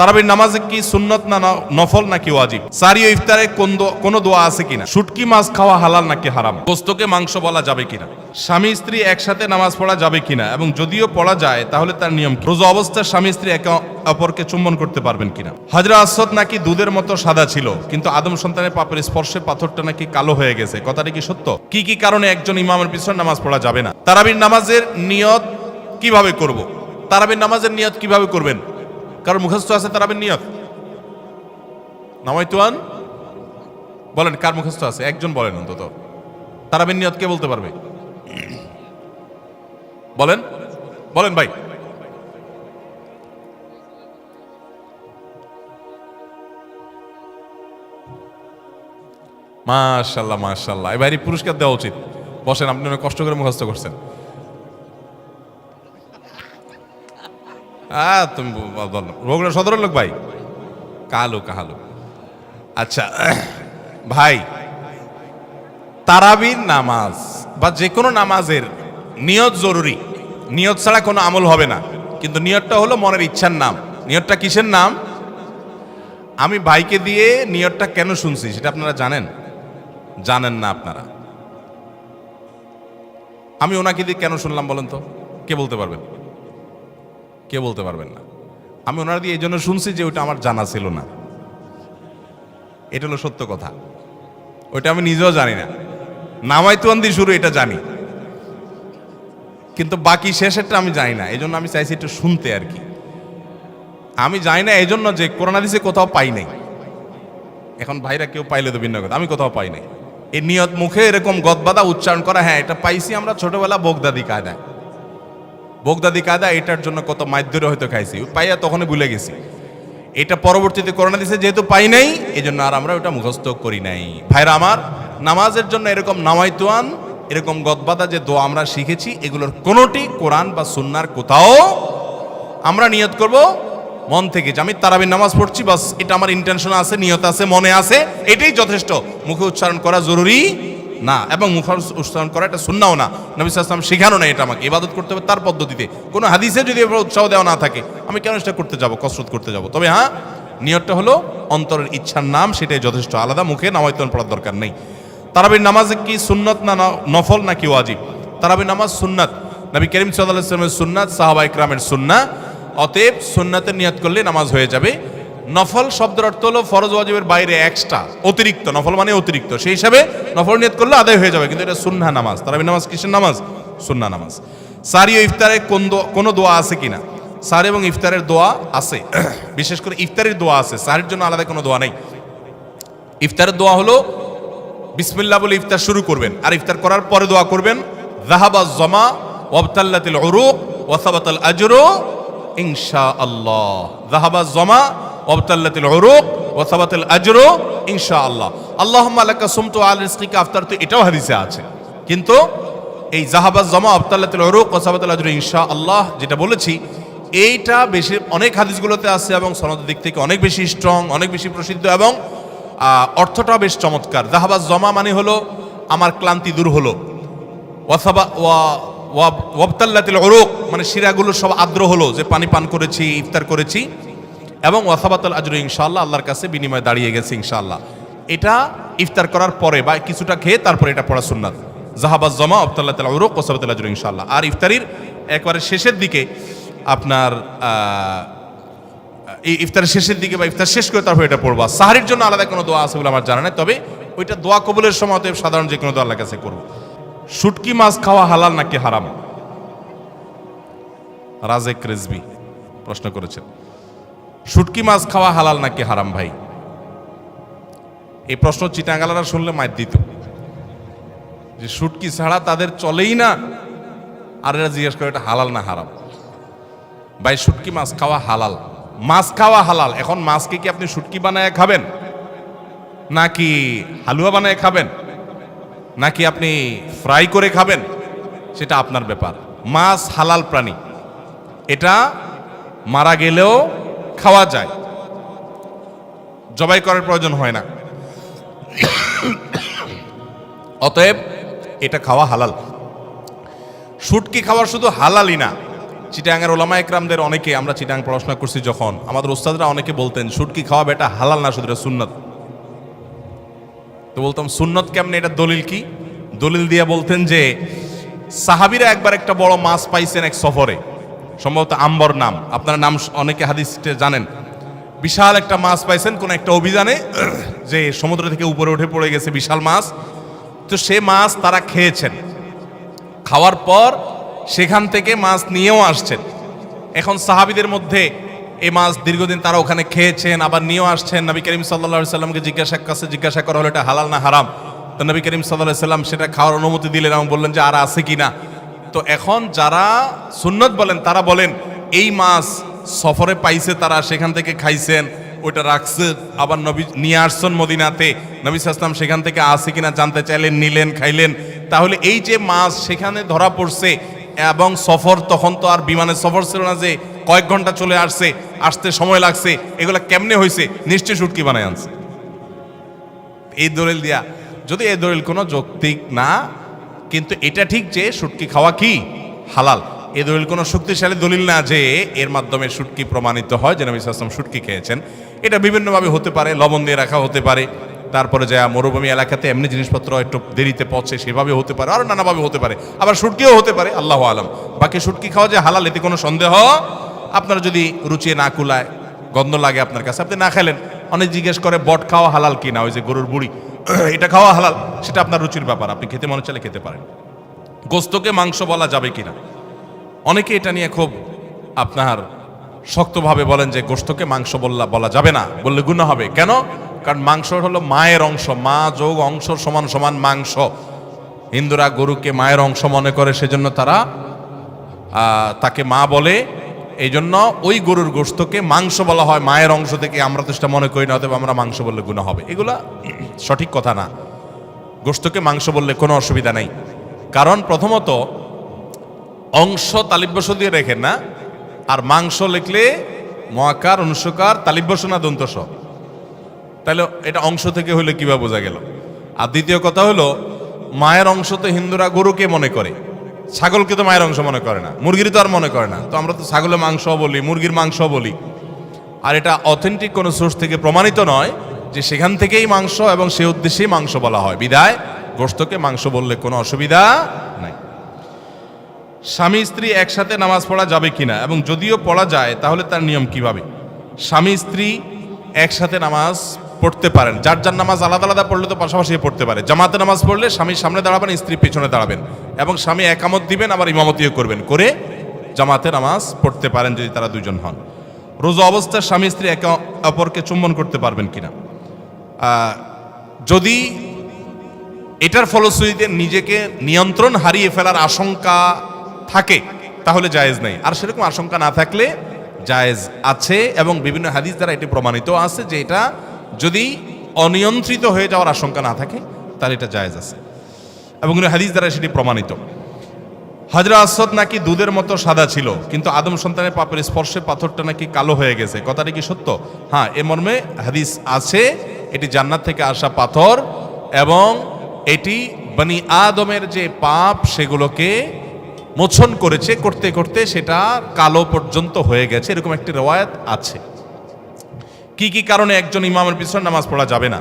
তারাবির নামাজে কি সুন্নত না নফল নাকি ওয়াজিব? সারি ইফতারে কোন কোনো দোয়া আছে কিনা? শুটকি মাছ খাওয়া হালাল নাকি হারাম? পোস্তকে মাংস বলা যাবে কিনা? স্বামী স্ত্রী একসাথে নামাজ পড়া যাবে কিনা? এবং যদিও পড়া যায়, তাহলে তার নিয়ম? রোজা অবস্থায় স্বামী স্ত্রী একে অপরকে চুম্বন করতে পারবেন কিনা? হাজরা আসদ নাকি দুধের মতো সাদা ছিল? কিন্তু আদম সন্তানের পাপের স্পর্শে পাথরটা নাকি কালো হয়ে গেছে। কথাটা কি সত্য? কি কি কারণে একজন ইমামের পিছনে নামাজ পড়া যাবে না? তারাবির নামাজের নিয়ত কীভাবে করব? তারাবির নামাজের নিয়ত কীভাবে করবেন? কারণ মুখস্থ আছে তারাবির নিয়ত নামাইতুয়ান? বলেন, কার মুখস্থ আছে? একজন বলেন অন্তত। তারাবির নিয়ত কে বলতে পারবে? বলেন বলেন ভাই। মাশাল্লাহ মাশাল্লাহ। এবারই পুরস্কার দেওয়া উচিত। বসেন, আপনি অনেক কষ্ট করে মুখস্থ করছেন। হ্যাঁ তুমি রোগরা সদরের লোক, ভাই? কালো কাহালো আচ্ছা ভাই, তারাবির নামাজ বা যে কোনো নামাজের নিয়ত জরুরি। নিয়ত ছাড়া কোনো আমল হবে না। কিন্তু নিয়তটা হলো মনের ইচ্ছার নাম। নিয়তটা কিসের নাম? আমি ভাইকে দিয়ে নিয়তটা কেন শুনছি সেটা আপনারা জানেন? জানেন না আপনারা। আমি ওনাকে দিয়ে কেন শুনলাম বলেন তো? কে বলতে পারবেন? কে বলতে পারবেন না। আমি ওনার দিয়ে এই জন্য শুনছি যে ওইটা আমার জানা ছিল না। এটা হলো সত্য কথা। ওইটা আমি নিজেও জানি না। নামাইতুয়ান দিয়ে শুরু, এটা জানি। কিন্তু বাকি শেষেরটা আমি জানি না। এই জন্য আমি চাইছি একটু শুনতে আর কি। আমি জানি না এই জন্য যে করোনা দিছে কোথাও পাই নাই। এখন ভাইরা কেউ পাইলে তো ভিন্ন কথা। আমি কোথাও পাই নাই। এই নিয়ত মুখে এরকম গদবাদা উচ্চারণ করা হ্যাঁ এটা পাইছি আমরা ছোটবেলা বোগদাদি কায়দায়। বোগদাদি কায়দা এটার জন্য কত মাধ্যরে হয়তো খাইছি। পাইয়া তখনই ভুলে গেছি। এটা পরবর্তীতে করোনা দিছে, যেহেতু পাই নাই এই জন্য আর আমরা ওটা মুখস্থ করি নাই। ভাইরা আমার, নামাজের জন্য এরকম নামাইতুয়ান, এরকম গদবাদা যে দোয়া আমরা শিখেছি, এগুলোর কোনোটি কোরআন বা সুন্নার কোথাও আমরা নিয়ত করব মন থেকে। যে আমি তারাবির নামাজ পড়ছি, বাস এটা আমার ইন্টেনশন আছে, নিয়ত আছে, মনে আছে, এটাই যথেষ্ট। মুখে উচ্চারণ করা জরুরি। না, এবং মুখ উচ্চারণ করা এটা শুননাও না। নবী সাল্লাম শেখানো না এটা আমাকে, ইবাদত করতে হবে তার পদ্ধতিতে। কোনো হাদিসে যদি এবার উৎসাহ দেওয়া না থাকে, আমি কেন সেটা করতে যাব, কসরত করতে যাব? তবে হ্যাঁ নিয়তটা হলো অন্তরের ইচ্ছার নাম, সেটাই যথেষ্ট আলাদা। মুখে নামায়তন পড়ার দরকার নেই। তারাবির নামাজে কি সুন্নত না ন- নফল নাকি ওয়াজিব? তারাবির নামাজ সুন্নাত। নবী করিম সাল্লাহ ইসলামের সুন্নাত সাহাবা ইকরামের সুন্না অতএব সুন্নাতের নিয়ত করলে নামাজ হয়ে যাবে। নফল শব্দের অর্থ হলো ফরজ ওয়াজিবের বাইরে এক্সট্রা অতিরিক্ত। নফল মানে অতিরিক্ত। সেই হিসাবে নফল নিয়ত করলে আদায় হয়ে যাবে, কিন্তু এটা সুন্না নামাজ। তারাবি নামাজ কিসের নামাজ? সুন্না নামাজ। সারি ও ইফতারে কোন কোনো দোয়া আছে কিনা? সার এবং ইফতারের দোয়া আছে। বিশেষ করে ইফতারের দোয়া আছে। সারির জন্য আলাদা কোনো দোয়া নেই। ইফতারের দোয়া হলো, বিসমিল্লাহ বলে ইফতার শুরু করবেন। আর ইফতার করার পরে দোয়া করবেন জাহাবা জমা ওয়াবতাল্লাতিল উরুক ওয়াসাবাতাল আজরু ইনশা আল্লাহ জাহাবা জমা ওয়াবতাল্লাতিল উরুক ওয়াসাবাতাল আজরু ইনশা আল্লাহ আল্লাহুম্মা লাকা সুমতু আল রিজকিকা আফতার তো এটাও হাদিসে আছে। কিন্তু এই জাহাবা জমা আবতাল্লাতুল উরুক ওয়াসাবাতুল আজরু ইনশা আল্লাহ যেটা বলেছি এইটা বেশি অনেক হাদিসগুলোতে আছে এবং সনদের দিক থেকে অনেক বেশি স্ট্রং অনেক বেশি প্রসিদ্ধ এবং আহ, অর্থটাও বেশ চমৎকার। জাহাবা জমা মানে হলো আমার ক্লান্তি দূর হলো। ওয়াসাবা ওয়া ওয়া- ওয়াবতাল্লাতিল উরুক মানে শিরাগুলো সব আর্দ্র হলো যে পানি পান করেছি ইফতার করেছি। এবং ওয়াসাবাতুল আজরু ইনশাআল্লাহ আল্লাহর কাছে বিনিময় দাঁড়িয়ে গেছে ইনশাআল্লাহ। এটা ইফতার করার পরে বা কিছুটা খেয়ে তারপরে এটা পড়া সুন্নাত। জাহাবাজ জমা আবতাল্লাহ উরুক, ওয়াসাবাতুল আজরু ইনশাআল্লাহ। আর ইফতারির একবারে শেষের দিকে আপনার এই ইফতারের শেষের দিকে বা ইফতার শেষ করে তারপর এটা পড়বা। সাহারির জন্য আলাদা কোনো দোয়া আছে বলে আমার জানা নেই, তবে ওইটা দোয়া কবুলের সময় অতএব সাধারণ যে কোনো দোয়া আল্লাহর কাছে করব। শুটকি মাছ খাওয়া হালাল নাকি হারাম? রাজেক রেজবি প্রশ্ন করেছেন। শুটকি মাছ খাওয়া হালাল নাকি হারাম ভাই? এই প্রশ্ন চিটাঙ্গালারা শুনলে মার দিত। যে শুটকি ছাড়া তাদের চলেই না। আর এরা জিজ্ঞেস করে এটা হালাল না হারাম। ভাই, শুটকি মাছ খাওয়া হালাল। মাছ খাওয়া হালাল। এখন মাছকে কি আপনি শুটকি বানায় খাবেন? নাকি হালুয়া বানায় খাবেন? নাকি আপনি ফ্রাই করে খাবেন? সেটা আপনার ব্যাপার। মাছ হালাল প্রাণী। এটা মারা গেলেও খাওয়া যায়। জবাই করার প্রয়োজন হয় না। অতএব এটা খাওয়া হালাল। শুটকি খাওয়ার শুধু হালালই না। চিটাঙ্গের ওলামা একরামদের অনেকে, আমরা চিটাং পড়াশোনা করছি যখন, আমাদের ওস্তাদরা অনেকে বলতেন, শুটকি খাওয়া বেটা হালাল না, শুধু সুন্নত। তো বলতাম, সুন্নত কেমনে? এটা দলিল কি? দলিল দিয়ে বলতেন যে, সাহাবিরা একবার একটা বড় মাছ পাইছেন এক সফরে। সম্ভবত আম্বর নাম। আপনার নাম অনেকে হাদিসে জানেন। বিশাল একটা মাছ পাইছেন, কোন একটা অভিযানে, যে সমুদ্র থেকে উপরে উঠে পড়ে গেছে বিশাল মাছ। তো সে মাছ তারা খেয়েছেন। খাওয়ার পর সেখান থেকে মাছ নিয়েও আসছেন। এখন সাহাবিদের মধ্যে এই মাছ দীর্ঘদিন তারা ওখানে খেয়েছেন, আবার নিয়েও আসছেন। নবী করিম সাল্লা সাল্লামকে জিজ্ঞাসা, কাছে জিজ্ঞাসা করা হলো, এটা হালাল না হারাম? তো নবী করিম সাল্লাহ সাল্লাম সেটা খাওয়ার অনুমতি দিলেন এবং বললেন যে, আর আছে কি না? তো এখন যারা সুন্নত বলেন, তারা বলেন, এই মাছ সফরে পাইছে তারা, সেখান থেকে খাইছেন, ওইটা রাখছে, আবার নবী নিয়ে আসছেন মদিনাতে, নবী সাসলাম সেখান থেকে আসে কিনা জানতে চাইলেন, নিলেন, খাইলেন। তাহলে এই যে মাছ সেখানে ধরা পড়ছে, এবং সফর তখন তো আর বিমানের সফর ছিল না যে, কয়েক ঘণ্টা চলে আসছে, আসতে সময় লাগছে, এগুলো কেমনে হয়েছে নিশ্চয় শুটকি বানায় আনছে। এই দলিল দিয়া, যদি এই দলিল কোনো যৌক্তিক না কিন্তু এটা ঠিক যে শুটকি খাওয়া কি? হালাল। এ দলিল কোনো শক্তিশালী দলিল না যে এর মাধ্যমে শুটকি প্রমাণিত হয়, যে নবী সাল্লাম শুটকি খেয়েছেন। এটা বিভিন্নভাবে হতে পারে, লবণ দিয়ে রাখা হতে পারে, তারপরে যা মরুভূমি এলাকাতে এমনি জিনিসপত্র একটু দেরিতে পৌঁছে সেভাবে হতে পারে আরও নানাভাবে হতে পারে। আবার শুটকিও হতে পারে, আল্লাহ আলম। বাকি শুটকি খাওয়া যে হালাল, এতে কোনো সন্দেহ? আপনার যদি রুচিয়ে না কুলায়, গন্ধ লাগে আপনার কাছে, আপনি না খেলেন অনেক জিজ্ঞেস করে, বট খাওয়া হালাল কি না ওই যে গরুর বুড়ি। এটা খাওয়া হালাল, সেটা আপনার রুচির ব্যাপার, আপনি খেতে মনে চাইলে খেতে পারেন। গোস্তকে মাংস বলা যাবে কিনা? অনেকে এটা নিয়ে খুব আপনার শক্তভাবে বলেন যে গোস্তকে মাংস বললা, বলা যাবে না, বললে গুণ হবে। কেন? কারণ মাংস হলো মায়ের অংশ, মা যোগ অংশ সমান সমান মাংস। হিন্দুরা গরুকে মায়ের অংশ মনে করে, সেজন্য তারা তাকে মা বলে এই জন্য ওই গরুর গোস্তকে মাংস বলা হয়, মায়ের অংশ থেকে। আমরা তো সেটা মনে করি না অথবা আমরা মাংস বললে গুণ হবে। এগুলা সঠিক কথা না। গোস্তকে মাংস বললে কোনো অসুবিধা নেই। কারণ প্রথমত, অংশ তালিব্যস দিয়ে রেখেন না, আর মাংস লিখলে মহাকার অনুষ্কার তালিব্যস না দন্তস তাহলে এটা অংশ থেকে হইলে কীভাবে বোঝা গেল? আর দ্বিতীয় কথা হলো, মায়ের অংশ তো হিন্দুরা গরুকে মনে করে। ছাগলকে তো মায়ের অংশ মনে করে না মুরগির তো আর মনে করে না। তো আমরা তো ছাগলের মাংস বলি, মুরগির মাংস বলি। আর এটা অথেন্টিক কোনো সোর্স থেকে প্রমাণিত নয় যে সেখান থেকেই মাংস এবং সে উদ্দেশ্যেই মাংস বলা হয়। বিদায় গোস্তকে মাংস বললে কোনো অসুবিধা নাই। স্বামী স্ত্রী একসাথে নামাজ পড়া যাবে কিনা এবং যদিও পড়া যায়, তাহলে তার নিয়ম কীভাবে? স্বামী স্ত্রী একসাথে নামাজ পড়তে পারেন। যার যার নামাজ আলাদা আলাদা পড়লে তো পাশাপাশি পড়তে পারে। জামাতে নামাজ পড়লে স্বামীর সামনে দাঁড়াবেন, স্ত্রী পেছনে দাঁড়াবেন। এবং স্বামী একামত দিবেন, আবার ইমামতিও করবেন। করে জামাতে নামাজ পড়তে পারেন যদি তারা দুজন হন। রোজা অবস্থায় স্বামী, স্ত্রী একে অপরকে চুম্বন করতে পারবেন কিনা? যদি এটার ফলশ্রুতিতে নিজেকে নিয়ন্ত্রণ হারিয়ে ফেলার আশঙ্কা থাকে, তাহলে জায়েজ নেই। আর সেরকম আশঙ্কা না থাকলে জায়েজ আছে এবং বিভিন্ন হাদিস দ্বারা এটি প্রমাণিত আছে যে এটা যদি অনিয়ন্ত্রিত হয়ে যাওয়ার আশঙ্কা না থাকে, তাহলে এটা জায়েজ আছে। এবং হাদিস দ্বারা সেটি প্রমাণিত। হাজরা আসদ নাকি দুধের মতো সাদা ছিল, কিন্তু আদম সন্তানের পাপের স্পর্শে পাথরটা নাকি কালো হয়ে গেছে। কথাটা কি সত্য? হ্যাঁ এ মর্মে হাদিস আছে, এটি জান্নাত থেকে আসা পাথর এবং এটি বনি আদমের যে পাপ, সেগুলোকে মোছন করেছে, করতে করতে সেটা কালো পর্যন্ত হয়ে গেছে। এরকম একটি রওয়ায়াত আছে। কি কি কারণে একজন ইমামের পিছনে নামাজ পড়া যাবে না?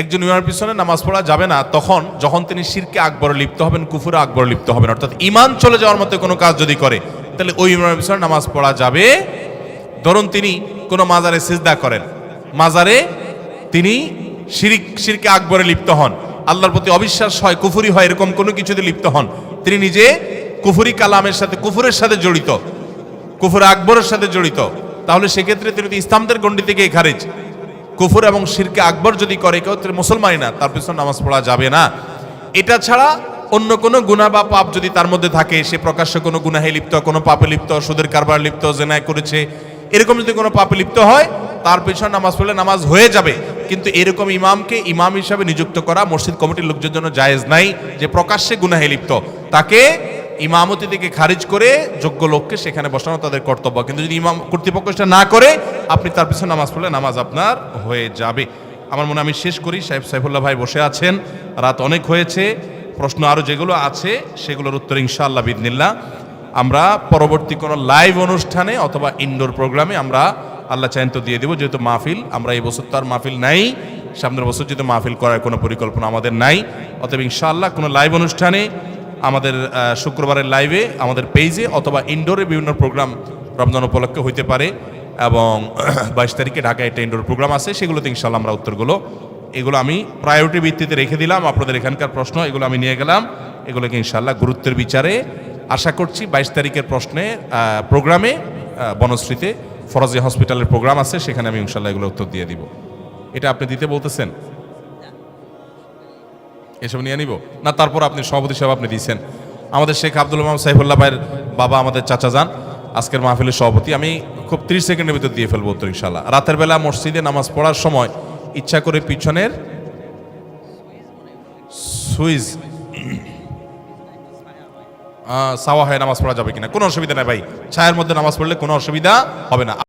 একজন ইমামের পিছনে নামাজ পড়া যাবে না, তখন যখন তিনি শিরকে আকবরে লিপ্ত হবেন, কুফুরে আকবরে লিপ্ত হবেন, অর্থাৎ ইমান চলে যাওয়ার মতো কোনো কাজ যদি করে, তাহলে ওই ইমামের পিছনে নামাজ পড়া যাবে। ধরুন তিনি কোনো মাজারে সিজদা করেন, মাজারে তিনি শিরিক, শিরকে আকবরে লিপ্ত হন, আল্লাহর প্রতি অবিশ্বাস হয়, কুফুরি হয়, এরকম কোনো কিছুতে লিপ্ত হন, তিনি নিজে কুফুরি কালামের সাথে, কুফুরের সাথে জড়িত, কুফুর আকবরের সাথে জড়িত তাহলে সেক্ষেত্রে তিনি তো ইসলামদের গণ্ডি থেকে খারিজ, কুফুর এবং শিরকে আকবর যদি করে, কেউ মুসলমানই না, তার পিছনে নামাজ পড়া যাবে না। এটা ছাড়া অন্য কোনো গুণা বা পাপ যদি তার মধ্যে থাকে, সে প্রকাশ্য কোনো গুনাহে লিপ্ত, কোনো পাপে লিপ্ত, সুদের কারবার লিপ্ত, জেনায় করেছে, এরকম যদি কোনো পাপে লিপ্ত হয়, তার পেছনে নামাজ পড়লে নামাজ হয়ে যাবে। কিন্তু এরকম ইমামকে ইমাম হিসাবে নিযুক্ত করা মসজিদ কমিটির লোকদের জন্য জায়েজ নাই, যে প্রকাশ্যে গুনাহে লিপ্ত। তাকে ইমামতি থেকে খারিজ করে যোগ্য লোককে সেখানে বসানো তাদের কর্তব্য। কিন্তু যদি ইমাম কর্তৃপক্ষ সেটা না করে, আপনি তার পিছনে নামাজ পড়লে নামাজ আপনার হয়ে যাবে। আমার মনে আমি শেষ করি, সাহেব সাইফুল্লাহ ভাই বসে আছেন। রাত অনেক হয়েছে, প্রশ্ন আরও যেগুলো আছে সেগুলোর উত্তর ইনশাআল্লাহ বিদনিল্লা আমরা পরবর্তী কোনো লাইভ অনুষ্ঠানে অথবা ইনডোর প্রোগ্রামে আমরা আল্লাহ চাইন তো দিয়ে দেবো, যেহেতু মাহফিল, আমরা এই বছর তো আর মাহফিল নাই। সামনের বছর যেহেতু মাহফিল করার কোনো পরিকল্পনা আমাদের নাই। অতএব ইনশাআল্লাহ কোনো লাইভ অনুষ্ঠানে আমাদের শুক্রবারের লাইভে আমাদের পেজে অথবা ইনডোরে বিভিন্ন প্রোগ্রাম রমজান উপলক্ষে হইতে পারে এবং বাইশ তারিখে ঢাকায় একটা ইনডোর প্রোগ্রাম আছে, সেগুলোতে ইনশাল্লাহ আমরা উত্তরগুলো, এগুলো আমি প্রায়োরিটি ভিত্তিতে রেখে দিলাম, আপনাদের এখানকার প্রশ্ন, এগুলো আমি নিয়ে গেলাম, এগুলোকে ইনশাল্লাহ গুরুত্বের বিচারে আশা করছি বাইশ তারিখের প্রশ্নে প্রোগ্রামে বনশ্রীতে ফরজি হসপিটালের প্রোগ্রাম আছে, সেখানে আমি ইনশাল্লাহ এগুলো উত্তর দিয়ে দিব। এটা আপনি দিতে বলতেছেন? এসব নিয়ে নিব। না, তারপর আপনি সভাপতি সাহেব আপনি দিয়েছেন। আমাদের শেখ আব্দুল ইমাম সাইফুল্লাহ ভাইয়ের বাবা আমাদের চাচা যান। আজকের মাহফিলের সভাপতি। আমি খুব ত্রিশ সেকেন্ডের ভিতর দিয়ে ফেলব উত্তর ইনশাল্লাহ রাতের বেলা মসজিদে নামাজ পড়ার সময় ইচ্ছা করে পিছনের সুইজ সাওয়া হয়ে নামাজ পড়া যাবে কিনা? কোনো অসুবিধা নেই ভাই। ছায়ের মধ্যে নামাজ পড়লে কোনো অসুবিধা হবে না।